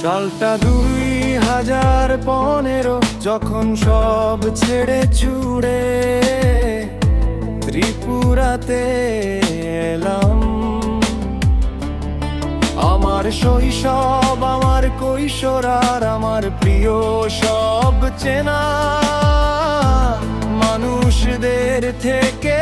সালটা দুই হাজার পনেরো যখন সব ছেড়ে ছুড়ে ত্রিপুরাতে এলাম। আমার শৈশব, আমার কৈশোর আর আমার প্রিয় সব চেনা। মানুষদের থেকে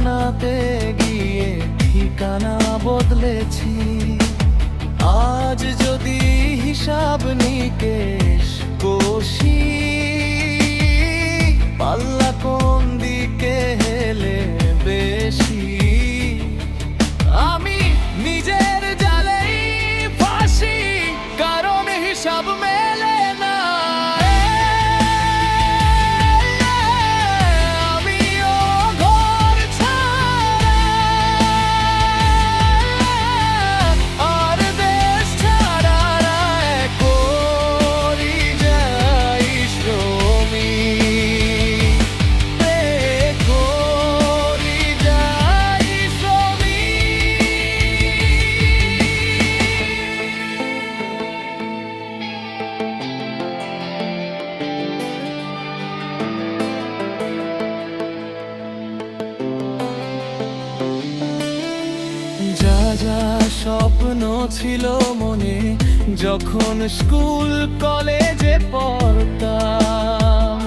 বানাতে গিয়ে ঠিকানা বদলেছি। আজ যদি হিসাব নিকেশ ছিল মনে যখন স্কুল কলেজে পড়তাম।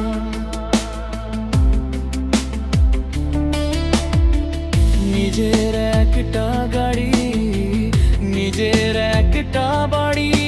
নিজের একটা গাড়ি নিজের একটা বাড়ি